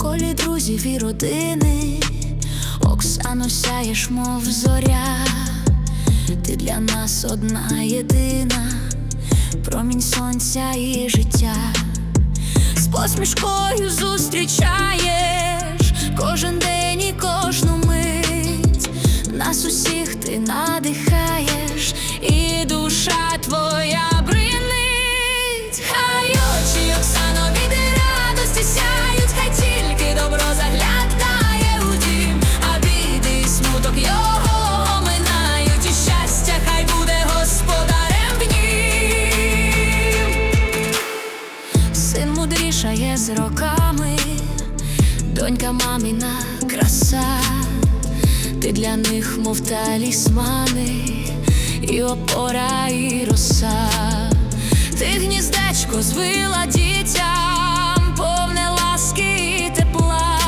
колі друзів і родини, Оксано сяєш, мов зоря, ти для нас одна єдина, промінь сонця і життя, з посмішкою зустрічаєш кожен день і кожну мить, нас усіх ти надихаєш, і душа твоя з роками, донька маміна краса, ти для них, мов талісмани, і опора, і роса. Ти гніздечко звила дітям, повне ласки і тепла,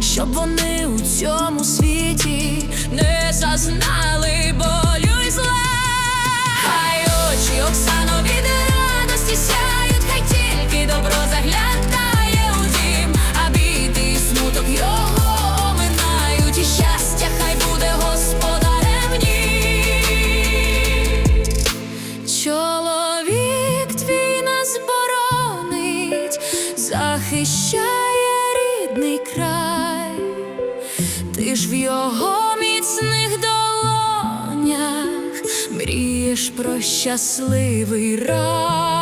щоб вони у цьому світі не зазнали Чоловік твій нас боронить, захищає рідний край, ти ж в його міцних долонях мрієш про щасливий рай.